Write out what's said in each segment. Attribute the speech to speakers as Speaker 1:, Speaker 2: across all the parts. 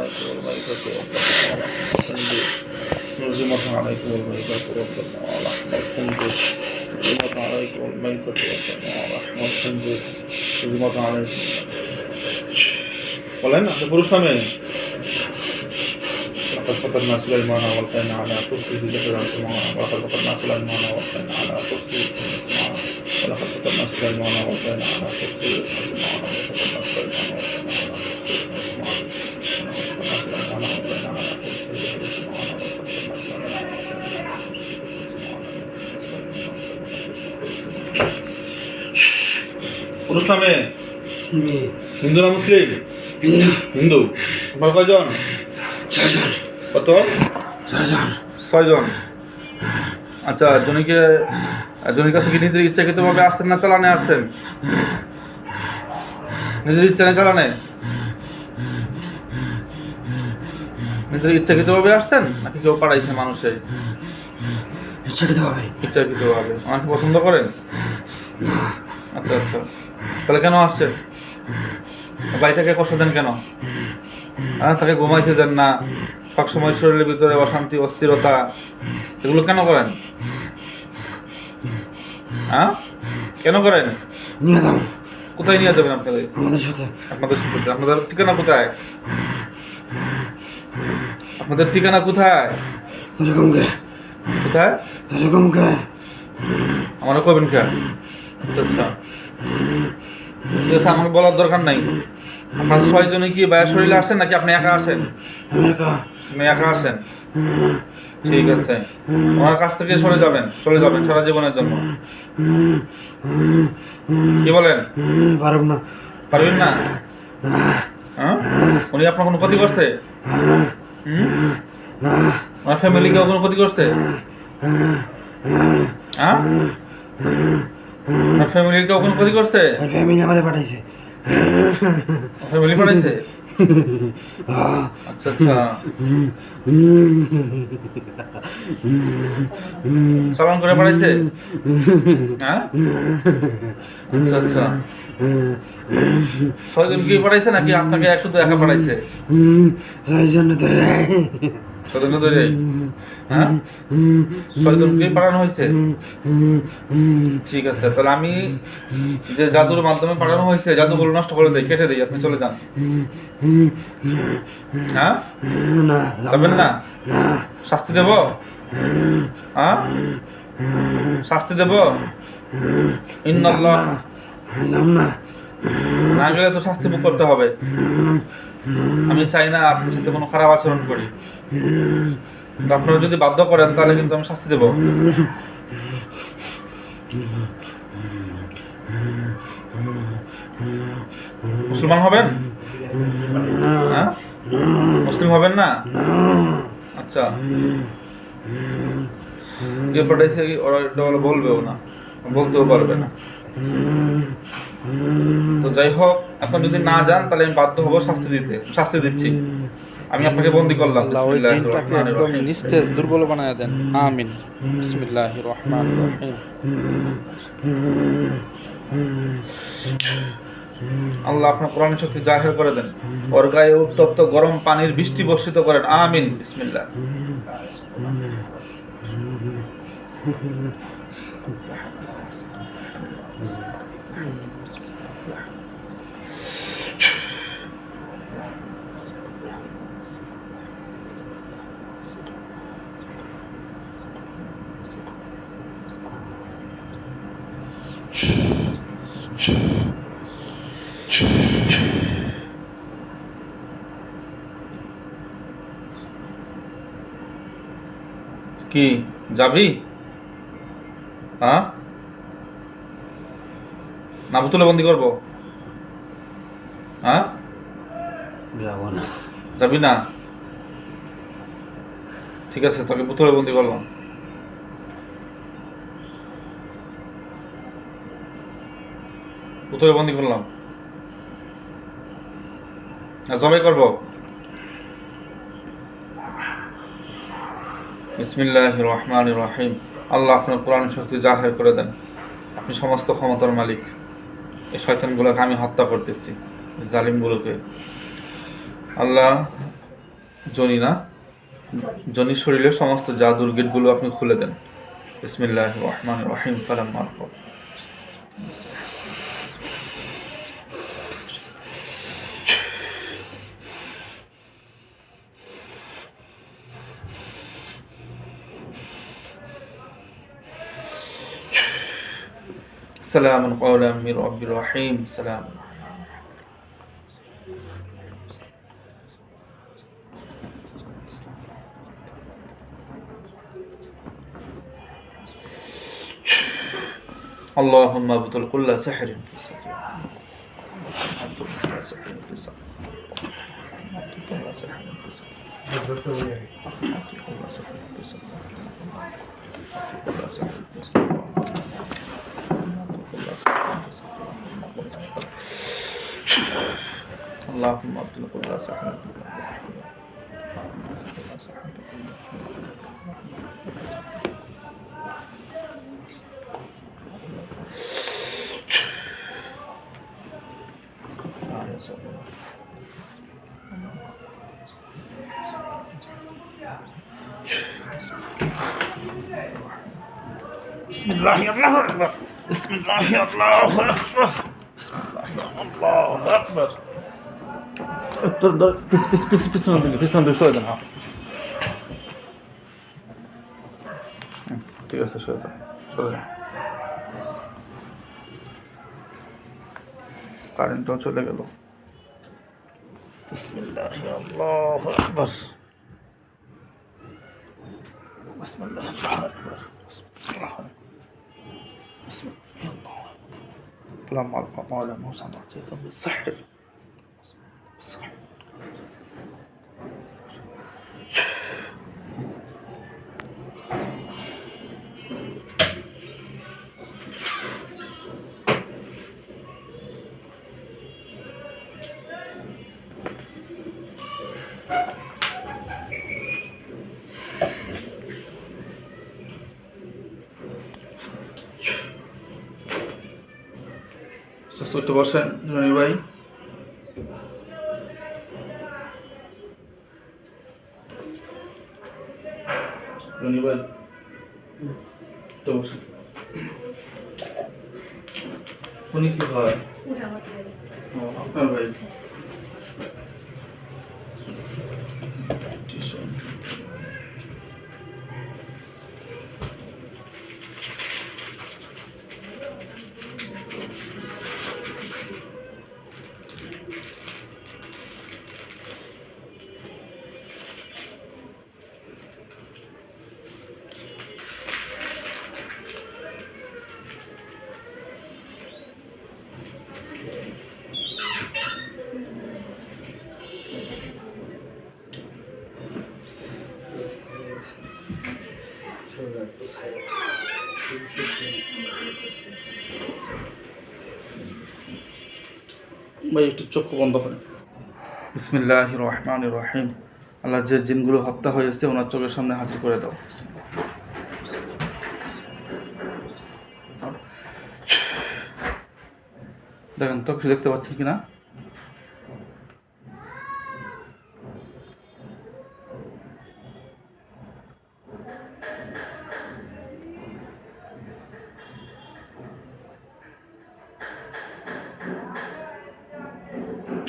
Speaker 1: والملائكة والخنزير نزمت عليكم الميتة والدم ولحم الخنزير نزمت عليكم الميتة والدم ولحم الخنزير نزمت عليكم বলেন আপনি পুরুষ নামে لقد فتنا سليمان والقينا على كرسيه جسدا سمعا ولقد فتنا سليمان والقينا على كرسيه سمعا ولقد فتنا سليمان والقينا على كرسيه سمعا ولقد فتنا سليمان والقينا على كرسيه سمعا পুরুষ নামে?
Speaker 2: মেয়ে
Speaker 1: হিন্দু না মুসলিম?
Speaker 2: হিন্দু।
Speaker 1: হিন্দু। আপনার কয়জন?
Speaker 2: ছয়জন।
Speaker 1: কত?
Speaker 2: ছয়জন।
Speaker 1: ছয়জন। আচ্ছা জনিকে জনের কাছে কি নিজের ইচ্ছাকৃতভাবে আসছেন না চালানে আসছেন? নিজের ইচ্ছা নেই চালানে? নিজের ইচ্ছাকৃতভাবে আসছেন? নাকি কেউ পাঠাইছে মানুষে?
Speaker 2: ইচ্ছাকৃত হবে
Speaker 1: ইচ্ছাকৃতভাবে। আমাকে পছন্দ করেন? আচ্ছা আচ্ছা। তাহলে কেন আসছেন বাড়িটাকে কষ্ট দেন কেন? হ্যাঁ তাকে ঘুমাইতে দেন না। সবসময় শরীরের ভিতরে অশান্তি অস্থিরতা এগুলো কেন করেন? হ্যাঁ? কেন করেন?
Speaker 2: নিয়ে যাও
Speaker 1: কোথায় নিয়ে যাবেন আপনাদের?
Speaker 2: আমাদের সাথে।
Speaker 1: আপনাদের সাথে আপনাদের ঠিকানা কোথায়? আপনাদের ঠিকানা কোথায়? কোথায়? আমারও কবেন কে আচ্ছা ঠিক আছে আমাকে বলার দরকার নাই। আপনার ছয়জনে কি বায়ের শরীরে আসেন নাকি আপনি একা আসেন? আপনি একা আসেন। ঠিক আছে। ওনার কাছ থেকে সরে যাবেন চলে যাবেন সারা জীবনের জন্য। কি বলেন?
Speaker 2: পারব না।
Speaker 1: পারবেন না? হ্যাঁ? উনি আপনার কোনো ক্ষতি করছে? ওনার ফ্যামিলিকে কোনো ক্ষতি করছে? হ্যাঁ? ফ্যামিলির কেউ কোনো ক্ষতি করছে?
Speaker 2: ফ্যামিলি আমারে পাঠাইছে।
Speaker 1: ফ্যামিলি পাঠাইছে? আচ্ছা আচ্ছা। চালান করে পাঠাইছে? হ্যাঁ? আচ্ছা আচ্ছা। ছয়জন কি পাঠাইছে নাকি আপনাকে শুধু একা পাঠাইছে?
Speaker 2: ছয়জন ধরে
Speaker 1: ছয়জন ধরে হ্যাঁ? ছয়জনকে পাঠানো হয়েছে? ঠিক আছে তাহলে আমি যে জাদুর মাধ্যমে পাঠানো হয়েছে জাদুগুলো নষ্ট করে দেই কেটে দিই আপনি চলে যান। হ্যাঁ?
Speaker 2: না
Speaker 1: যাবেন না? শাস্তি দেব? হ্যাঁ? শাস্তি দেব? ইন্নাল্লাহ।
Speaker 2: না
Speaker 1: গেলে তো শাস্তি ভোগ করতে হবে। আমি চাই না আপনার সাথে কোনো খারাপ আচরণ করি। আপনারা যদি বাধ্য করেন, তাহলে কিন্তু আমি শাস্তি দেব। মুসলমান হবেন? হ্যাঁ? মুসলিম হবেন না? আচ্ছা। কে পাঠাইছে ওরা বলবেও না। বলতেও পারবে না। তো যাই হোক এখন যদি না যান তাহলে আমি বাধ্য হব শাস্তি দিতে শাস্তি দিচ্ছি। আমি আপনাকে বন্দি করলাম।
Speaker 3: একদম নিস্তেজ দুর্বল বানায় দেন। আমিন। বিসমিল্লাহ রহমান
Speaker 1: আল্লাহ আপনার কোরআন শক্তি জাহের করে দেন। ওর গায়ে উত্তপ্ত গরম পানির বৃষ্টি বর্ষিত করেন। আমিন। বিসমিল্লাহ। কি যাবি? হ্যাঁ? না বোতলে বন্দি করব। হ্যাঁ?
Speaker 2: যাব না।
Speaker 1: যাবি না? ঠিক আছে তোকে বোতলে বন্দি করলাম বোতলে বন্দি করলাম। জবাই করব? বিসমিল্লাহ রহমান রহিম আল্লাহ আপনার কোরআন শক্তি জাহের করে দেন। আপনি সমস্ত ক্ষমতার মালিক। এই শয়তানগুলোকে আমি হত্যা করতেছি জালিমগুলোকে। আল্লাহ জনি না? জনির শরীরের সমস্ত জাদুর গেটগুলো আপনি খুলে দেন। ইসমিল্লাহ রহমান রহিম ফালাম মারফত سلام قولا من رب رحيم سلام اللهم ابطل كل سحر. في صدري ابطل كل سحر في ابطل كل سحر في ابطل كل سحر في اللهم بسم الله اكبر بسم الله الله اكبر بسم الله الله اكبر ঠিক আছে সরে দেন সরে যান কারেন্টও চলে গেল বিসমিল্লাহ আল্লাহু আকবার বিসমিল্লাহ আল্লাহু আকবার اللهم ارفع مولانا موسى معطيكم بالسحر بالسحر একটু বসেন জনি ভাই? জনি ভাই বসেন উনি কি হয় আপনার ভাই। ভাই, একটু চক্ষু বন্ধ করেন। বিসমিল্লাহ রহমান রহিম। আল্লাহ যে জিনগুলো হত্যা হয়েছে, ওনার চোখের সামনে হাজির করে দাও। দেখেন, তো দেখতে পাচ্ছেন কিনা?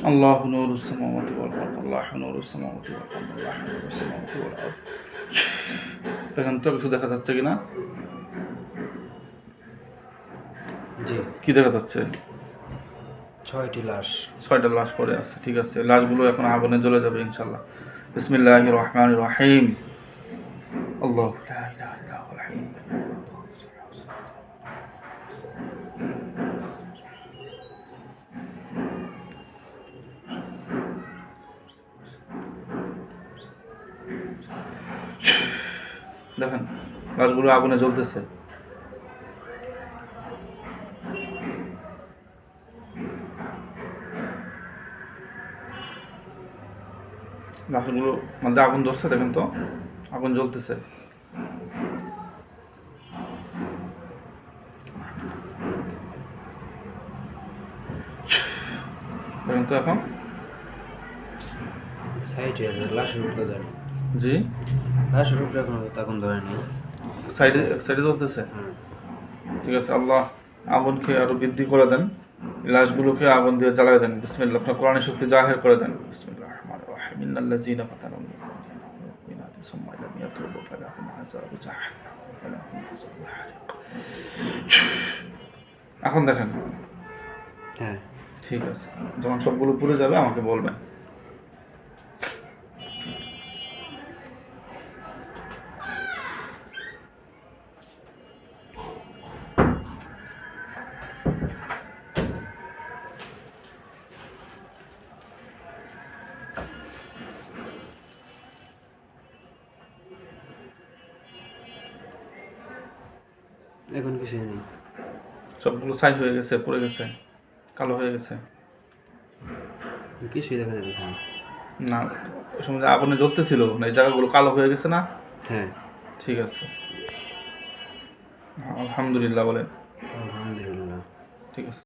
Speaker 1: الله نور السماوات والأرض الله نور السماوات والأرض الله نور السماوات والأرض দেখেন তো কিছু দেখা যাচ্ছে কিনা
Speaker 2: জি
Speaker 1: কি দেখা যাচ্ছে
Speaker 2: ছয়টি লাশ
Speaker 1: ছয়টা লাশ পড়ে আছে ঠিক আছে লাশগুলো এখন আগুনে জ্বলে যাবে ইনশাল্লাহ বিসমিল্লাহ রহমান রহিম দেখেন লাশগুলো আগুনে জ্বলতেছে। লাশগুলো মধ্যে আগুন ধরছে দেখেন তো আগুন জ্বলতেছে। দেখেন তো এখন।
Speaker 4: সাইডে আছে লাশের উপরে যায় না। এখন তখন ধরে নেই
Speaker 1: সাইডে সাইডে চলতেছে?
Speaker 4: হ্যাঁ
Speaker 1: ঠিক আছে আল্লাহ আগুনকে আরও বৃদ্ধি করে দেন লাশগুলোকে আগুন দিয়ে জ্বালায় দেন আপনার কোরআনের শক্তি জাহের করে দেন বিসমিল্লাহ এখন দেখেন।
Speaker 4: হ্যাঁ।
Speaker 1: ঠিক আছে যখন সবগুলো পুড়ে যাবে আমাকে বলবেন।
Speaker 4: এখন কিছু নেই
Speaker 1: সবগুলো ছাই হয়ে গেছে পড়ে গেছে কালো হয়ে গেছে।
Speaker 4: কিছুই দেখা যাচ্ছে না।
Speaker 1: না ওই সময় আগুনে জ্বলতেছিল না এই জায়গাগুলো কালো হয়ে গেছে না?
Speaker 4: হ্যাঁ।
Speaker 1: ঠিক আছে। আলহামদুলিল্লাহ বলে
Speaker 4: আলহামদুলিল্লাহ।
Speaker 1: ঠিক আছে।